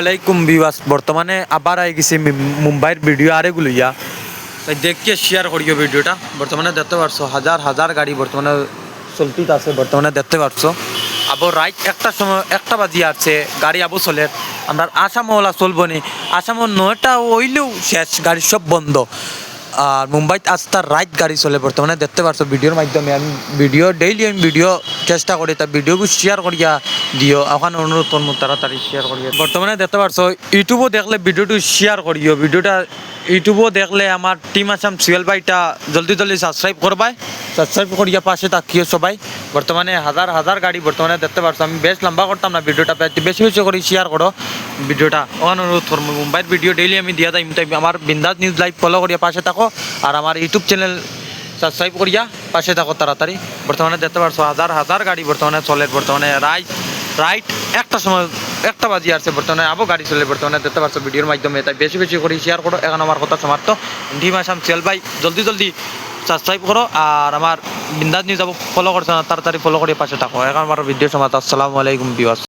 আলাইকুম বিওয়াস বর্তমানে আবার আই গেছি মুম্বাইয়ের ভিডিও আরেগুলো ইয়া তাই দেখিয়ে শেয়ার করিও ভিডিওটা। বর্তমানে দেখতে পারছ, হাজার হাজার গাড়ি বর্তমানে চলতিত আছে, বর্তমানে দেখতে পারছ। আবার রাইট একটা সময়, একটা বাজি আছে, গাড়ি আবু চলে। আমরা আসামওয়ালা চলবো নি। আসামও নয়টা ওইলেও শেষ, গাড়ি সব বন্ধ। আর মুম্বাইত আজ তার রাইট গাড়ি চলে বর্তমানে, দেখতে পারছ ভিডিওর মাধ্যমে। আমি ভিডিও ডেইলি আমি ভিডিও চেষ্টা করি, তা ভিডিওগুলো শেয়ার করিয়া দিও ওখানে অনুরোধ করব তাড়াতাড়ি শেয়ার করিয়া বর্তমানে দেখতে পারছ ইউটিউবও দেখলে ভিডিওটি শেয়ার করিও ভিডিওটা ইউটিউবও দেখলে আমার টিম আসাম সিএল বাইটা জলদি জলদি সাবস্ক্রাইব করবাই সাবস্ক্রাইব করিয়া পাশে থাকিও সবাই। বর্তমানে হাজার হাজার গাড়ি বর্তমানে দেখতে পারছ। আমি বেশ লম্বা করতাম না ভিডিওটা বেশি বেশি করে শেয়ার করো ভিডিওটা। অনুরোধ করব, মুম্বাইয়ের ভিডিও ডেইলি আমি দিয়া তাই আমার বিন্দাস নিউজ লাইভ ফলো করিয়া পাশে থাকো আর আমার ইউটিউব চ্যানেল সাবস্ক্রাইব করিয়া পাশে থাকো তাড়াতাড়ি। বর্তমানে দেখতে পারছ হাজার হাজার গাড়ি বর্তমানে চলে। বর্তমানে রাইট রাইট একটা সময়, একটা বাজি আছে বর্তমানে আবো গাড়ি চলে। বর্তমানে দেখতে পারছ ভিডিওর মাধ্যমে। তাই বেশি বেশি করে শেয়ার করো। এখন আমার কথা সমাপ্ত। ডিম আসাম সেল ভাই, জলদি জলদি সাবস্ক্রাইব করো আর আমার বিন্দাস নিউজ ফলো করছ না, তাড়াতাড়ি ফলো করে পাশে থাকো। এখন আমার ভিডিও সমাপ্ত আসসালামু আলাইকুম বিওয়াস